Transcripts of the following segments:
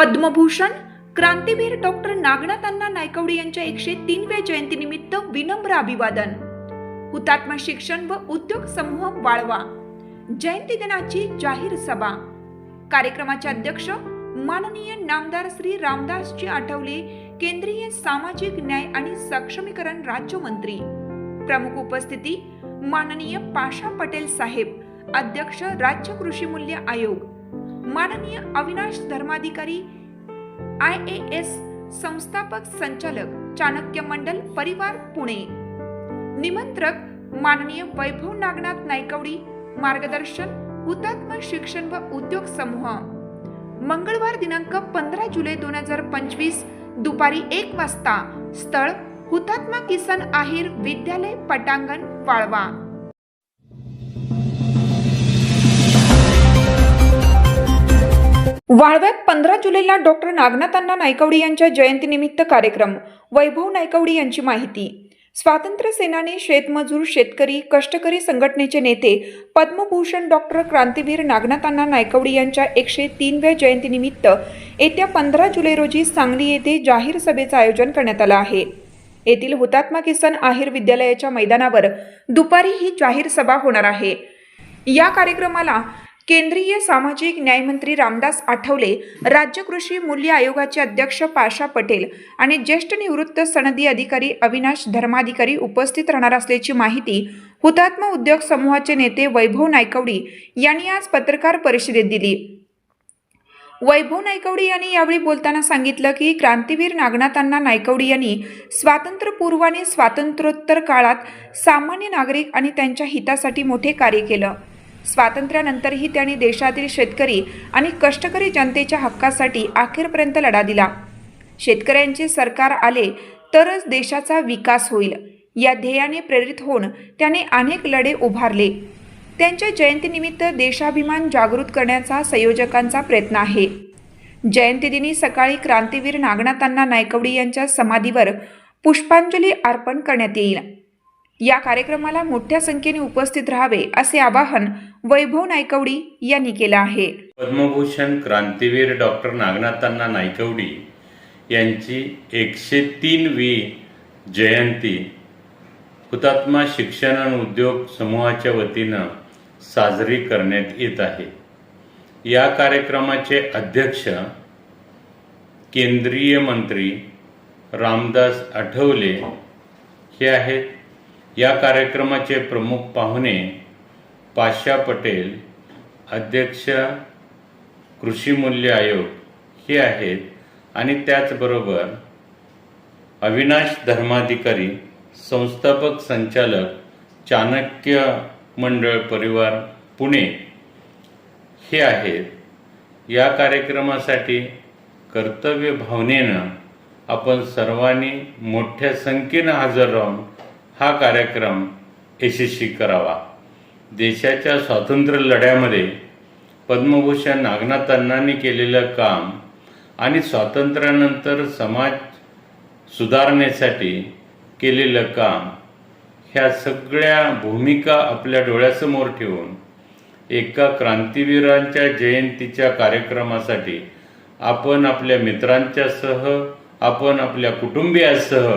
Padma Bhushan क्रांतीवीर doctor Nagnath Anna Naikwade यांच्या एकशे तीनव्या जयंतीनिमित्त विनम्र अभिवादन. हुतात्मा शिक्षण व उद्योग समूह वाळवा. जयंती दिनाची जाहीर सभा. कार्यक्रमाचे अध्यक्ष माननीय नामदार श्री रामदासजी आठवले केंद्रीय सामाजिक न्याय आणि सक्षमीकरण राज्यमंत्री. प्रमुख उपस्थिती माननीय पाशा पटेल साहेब अध्यक्ष राज्य कृषी मूल्य आयोग. माननीय Avinash Dharmadhikari I A S संस्थापक संचालक चाणक्य मंडल परिवार पुणे. निमंत्रक माननीय वैभव नागनाथ नायकवडी मार्गदर्शन हुतात्मा शिक्षण व उद्योग समूह. मंगळवार दिनांक पंधरा जुलै दोन हजार पंचवीस दुपारी एक वाजता स्थळ हुतात्मा किसन आहिर विद्यालय पटांगण वाळवा. वाळव्यात पंधरा जुलैला डॉक्टर नागनाथांना नायकवडी यांच्या जयंतीनिमित्त कार्यक्रम. वैभव नायकवडी यांची माहिती. स्वातंत्र्य सेनानी शेतमजूर शेतकरी कष्टकरी संघटनेचे नेते पद्मभूषण डॉक्टर क्रांतीवीर नागनाथांना नायकवडी यांच्या एकशे तीनव्या जयंतीनिमित्त येत्या पंधरा जुलै रोजी सांगली येथे जाहीर सभेचं आयोजन करण्यात आलं आहे. येथील हुतात्मा किसन आहिर विद्यालयाच्या मैदानावर दुपारी ही जाहीर सभा होणार आहे. या कार्यक्रमाला केंद्रीय सामाजिक न्यायमंत्री रामदास आठवले राज्य कृषी मूल्य आयोगाचे अध्यक्ष पाशा पटेल आणि ज्येष्ठ निवृत्त सनदी अधिकारी अविनाश धर्माधिकारी उपस्थित राहणार असल्याची माहिती हुतात्मा उद्योग समूहाचे नेते वैभव नायकवडी यांनी आज पत्रकार परिषदेत दिली. वैभव नायकवडी यांनी यावेळी बोलताना सांगितलं की क्रांतीवीर नागनाथांना नायकवडी यांनी स्वातंत्र्यपूर्व आणि स्वातंत्र्योत्तर काळात सामान्य नागरिक आणि त्यांच्या हितासाठी मोठे कार्य केलं. स्वातंत्र्यानंतरही त्यांनी देशातील शेतकरी आणि कष्टकरी जनतेच्या हक्कासाठी अखेरपर्यंत लढा दिला. शेतकऱ्यांचे सरकार आले तरच देशाचा विकास होईल. या ध्येयाने प्रेरित होऊन त्याने अनेक लढे उभारले. त्यांच्या जयंतीनिमित्त देशाभिमान जागृत करण्याचा संयोजकांचा प्रयत्न आहे. जयंतीदिनी सकाळी क्रांतीवीर नागनाथांना नायकवडी यांच्या समाधीवर पुष्पांजली अर्पण करण्यात येईल. या कार्यक्रमाला मोठ्या संख्येने उपस्थित राहावे असे आवाहन वैभव नायकवडी यांनी केलं आहे. पद्मभूषण क्रांतीवीर डॉक्टर नागनाथांना नायकवडी यांची एकशे तीन वी जयंती हुतात्मा शिक्षण आणि उद्योग समूहाच्या वतीनं साजरी करण्यात येत आहे. या कार्यक्रमाचे अध्यक्ष केंद्रीय मंत्री रामदास आठवले हे आहेत. या कार्यक्रमाचे प्रमुख पाहुणे पाशा पटेल अध्यक्ष कृषी मूल्य आयोग हे आहेत आणि त्याचबरोबर अविनाश धर्माधिकारी संस्थापक संचालक चाणक्य मंडळ परिवार पुणे हे आहेत. या कार्यक्रमासाठी कर्तव्य भावनेनं आपण सर्वांनी मोठ्या संख्येनं हजर राहून हा कार्यक्रम यशस्वी करावा. देशाच्या स्वातंत्र्य लढ्यामध्ये पद्मभूषण नागनाथ अण्णांनी केलेलं काम आणि स्वातंत्र्यानंतर समाज सुधारण्यासाठी केलेलं काम ह्या सगळ्या भूमिका आपल्या डोळ्यासमोर ठेवून एका क्रांतीवीरांच्या जयंतीच्या कार्यक्रमासाठी आपण आपल्या मित्रांच्यासह आपण आपल्या कुटुंबियासह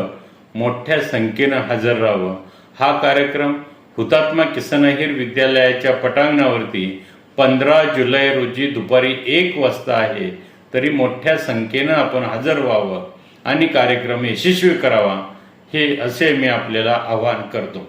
मोठ्या संख्येनं हजर राहावं. हा कार्यक्रम हुतात्मा किसनहीर विद्यालयाच्या पटांगणावरती पंधरा जुलै रोजी दुपारी एक वाजता आहे. तरी मोठ्या संख्येनं आपण हजर व्हावं आणि कार्यक्रम यशस्वी करावा हे असे मी आपल्याला आवाहन करतो.